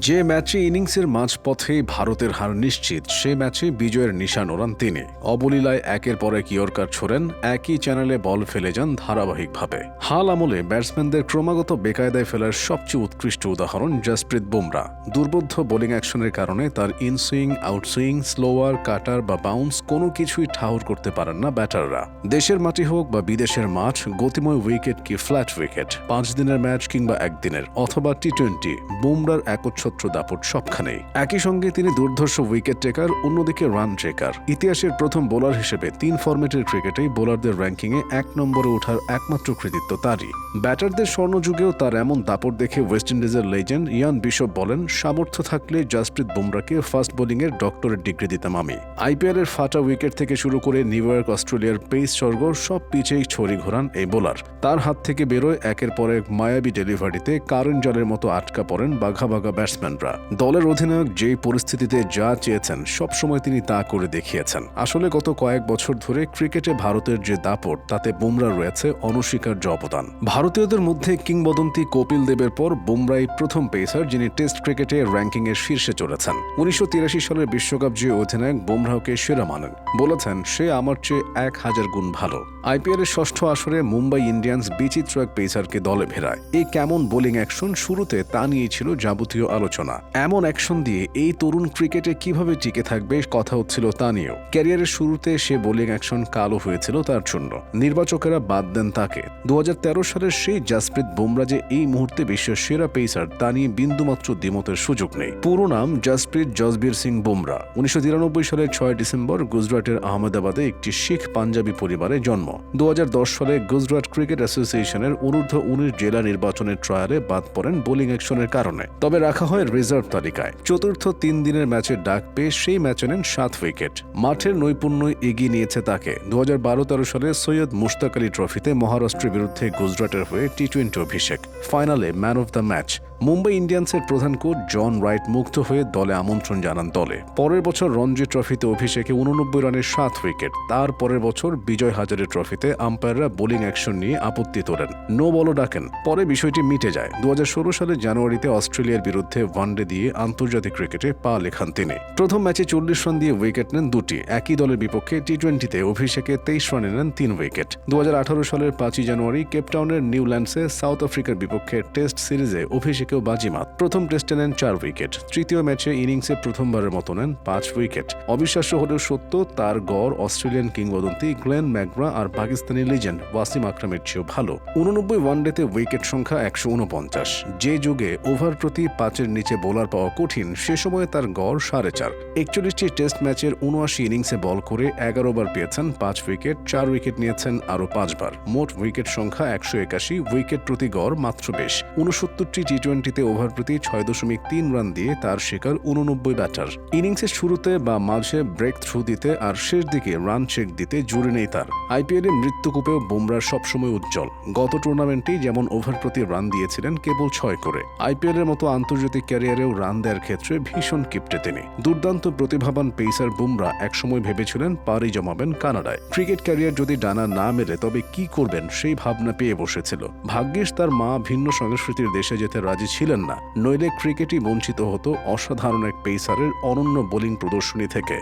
যে ম্যাচে ইনিংসের মাঝপথেই ভারতের হার নিশ্চিত, সে ম্যাচে বিজয়ের নিশান ওড়ান তিনি। অবলীলায় একের পর এক ইয়র্কার ছোড়েন, একই চ্যানেলে বল ফেলে যান ধারাবাহিকভাবে। হাল আমলে ব্যাটসম্যানদের ক্রমাগত বেকায়দায় ফেলার সবচেয়ে উৎকৃষ্ট উদাহরণ জসপ্রীত বুমরা। দুর্বোধ্য বোলিং অ্যাকশনের কারণে তার ইনসুইং, আউটসুইং, স্লোয়ার, কাটার বা বাউন্স কোনো কিছুই ঠাউর করতে পারেন না ব্যাটাররা। দেশের মাটি হোক বা বিদেশের মাঠ, গতিময় উইকেট কি ফ্ল্যাট উইকেট? পাঁচ দিনের ম্যাচ কিংবা একদিনের, অথবা টি টোয়েন্টি বুমরার একচ্ছত্র দাপট সবখানেই একই সঙ্গে তিনি দুর্ধর্ষ উইকেট টেকার, অন্যদিকে রান ট্রেকার ইতিহাসের প্রথম বোলার হিসেবে তিন ফরম্যাটের ক্রিকেটেই বোলারদের র্যাঙ্কিংয়ে এক নম্বরে ওঠার একমাত্র কৃতিত্ব তারই। ব্যাটারদের স্বর্ণযুগেও তার এমন দাপট দেখে ওয়েস্ট ইন্ডিজের লেজেন্ড ইয়ান বিশপ বলেন, সামর্থ্য থাকলে জসপ্রীত বুমরাকে ফার্স্ট বোলিংয়ের ডক্টরেট ডিগ্রি দিতাম আমি। আইপিএল এর ফাটা উইকেট থেকে শুরু করে নিউ ইয়র্ক অস্ট্রেলিয়ার পেস স্বর্গ সব পিচেই ছড়ি ঘোরান এই বোলার তার হাত থেকে বেরোয় একের পর এক মায়াবী ডেলিভারিতে কারেন্ট জলের মতো আটকা পড়েন বাঘা বাঘা ব্যাটসম্যানরা দলের অধিনায়ক যেই পরিস্থিতিতে যা চেয়েছেন সবসময় তিনি তা করে দেখিয়েছেন। আসলে গত কয়েক বছর ধরে ক্রিকেটে ভারতের যে দাপট, তাতে বুমরা রয়েছে অনস্বীকার্য অবদান। ভারতীয়দের মধ্যে কিংবদন্তি কপিল দেবের পর বুমরাই প্রথম পেসার, যিনি টেস্ট ক্রিকেটে র্যাঙ্কিংয়ের শীর্ষে চলেছেন উনিশশো সালের বিশ্বকাপ যে অধিনায়ক বুমরাহকে সেরা মানেন। বলেছেন, সে আমার চেয়ে এক হাজার গুণ ভালো। আইপিএল এর ষষ্ঠ আসরে মুম্বাই ইন্ডিয়ান্স বিচিত্র এক পেসারকে দলে ভেড়ায় এই কেমন বোলিং অ্যাকশন শুরুতে তা নিয়েছিল যাবতীয় আলোচনা। এমন অ্যাকশন দিয়ে এই তরুণ ক্রিকেটে কীভাবে টিকে থাকবে কথা হচ্ছিল তা নিয়েও। ক্যারিয়ারের শুরুতে সে বোলিং অ্যাকশন কালো হয়েছিল তার জন্য। নির্বাচকেরা বাদ দেন তাকে। দু সালের সেই জাসপ্রীত বুমরা যে এই মুহূর্তে বিশ্বের সেরা পেসার, তা নিয়ে বিন্দুমাত্র দ্বিমতের সুযোগ নেই। পুরো নাম জাসপ্রীত জসবীর সিং বুমরা। উনিশশো তিরানব্বই সালের ছয় ডিসেম্বর গুজরাটের আহমেদাবাদে একটি শিখ পাঞ্জাবি পরিবারে জন্ম। দু হাজার দশ সালে গুজরাট ক্রিকেট অ্যাসোসিয়েশনের অনূর্ধ্ব উনিশ জেলা নির্বাচনের ট্রায়ালে বাদ পড়েন বোলিং অ্যাকশনের কারণে। তবে রাখা হয় রিজার্ভ তালিকায়। চতুর্থ তিন দিনের ম্যাচের ডাক পেয়ে সেই ম্যাচে নেন সাত উইকেট। মাঠের নৈপুণ্য এগিয়ে নিয়েছে তাকে। দু হাজার বারো তেরো সালে সৈয়দ মুশতাক আলী ট্রফিতে মহারাষ্ট্রের বিরুদ্ধে গুজরাটের হয়ে টি টোয়েন্টি অভিষেক। ফাইনালে man of the match. Mumbai ইন্ডিয়ান্সের প্রধান কোচ জন রাইট মুক্ত হয়ে দলে আমন্ত্রণ জানান দলে। পরের বছর রঞ্জি ট্রফিতে অভিষেকে উননব্বই রানের সাত উইকেট। তার পরের বছর বিজয় হাজারে ট্রফিতে আম্পায়াররা বোলিং অ্যাকশন নিয়ে আপত্তি তোলেন। নো বলও ডাকেন। পরে বিষয়টি মিটে যায়। দু সালের জানুয়ারিতে অস্ট্রেলিয়ার বিরুদ্ধে ওয়ানডে দিয়ে আন্তর্জাতিক ক্রিকেটে পা লেখান তিনি। প্রথম ম্যাচে চল্লিশ রান দিয়ে উইকেট নেন দুটি। একই দলের বিপক্ষে টি টোয়েন্টিতে অভিষেকে তেইশ রানে নেন তিন উইকেট। দু হাজার আঠারো সালের পাঁচই জানুয়ারি কেপটাউনের নিউল্যান্ডসে সাউথ আফ্রিকার বিপক্ষে টেস্ট সিরিজে অভিষেকেও বাজিমাত। প্রথম টেস্টে নেন চার উইকেট। তৃতীয় ম্যাচে ইনিংসে প্রথমবারের মতো নেন পাঁচ উইকেট। অবিশ্বাস্য হলেও সত্য, তার গড় অস্ট্রেলিয়ান কিংবদন্তি গ্লেন ম্যাকগ্রা আর পাকিস্তানি লিজেন্ড ওয়াসিম আকরামের চেয়েও ভালো। উননব্বই ওয়ানডেতে উইকেট সংখ্যা একশো উনপঞ্চাশ। যে যুগে ওভার প্রতি পাঁচের নিচে বোলার পাওয়া কঠিন, সে সময়ে তার গড় সাড়ে চার। একচল্লিশটি টেস্ট ম্যাচের উনআশি ইনিংসে বল করে এগারো বার পেয়েছেন, পাঁচ উইকেট, চার উইকেট নিয়েছেন আরও পাঁচবার মোট উইকেট সংখ্যা একশো একাশি, উইকেট প্রতি গড় মাত্র বেশ। উনসত্তরটি টি টোয়েন্টিতে ওভার প্রতি ছয় দশমিক তিন রান দিয়ে তার শিকার উননব্বই ব্যাটার। ইনিংসের শুরুতে বা মাঝে ব্রেক থ্রু দিতে আর শেষ দিকে রান চেক দিতে জুড়ে নেই তার। আইপিএলে মৃত্যুকূপেও বুমরার সবসময় উজ্জ্বল। গত টুর্নামেন্টেই যেমন ওভার প্রতি রান দিয়েছিলেন কেবল ছয় করে। আইপিএল এর মতো আন্তর্জাতিক ক্যারিয়ারেও রান দেওয়ার ক্ষেত্রে ভীষণ কিপ্টে তিনি। দুর্দান্ত প্রতিভাবান পেসার বুমরা একসময় ভেবেছিলেন পাড়ি জমাবেন কানাডায়। ক্রিকেট ক্যারিয়ার যদি ডানা না মেলে তবে কি করবেন সেই ভাবনা পেয়ে বসেছিল। ভাগ্যিস তার মা ভিন্ন সংস্কৃতির দেশে যেতে রাজি ছিলেন না নইলে ক্রিকেটই বঞ্চিত হতো অসাধারণ এক পেসারের অনন্য বোলিং প্রদর্শনী থেকে।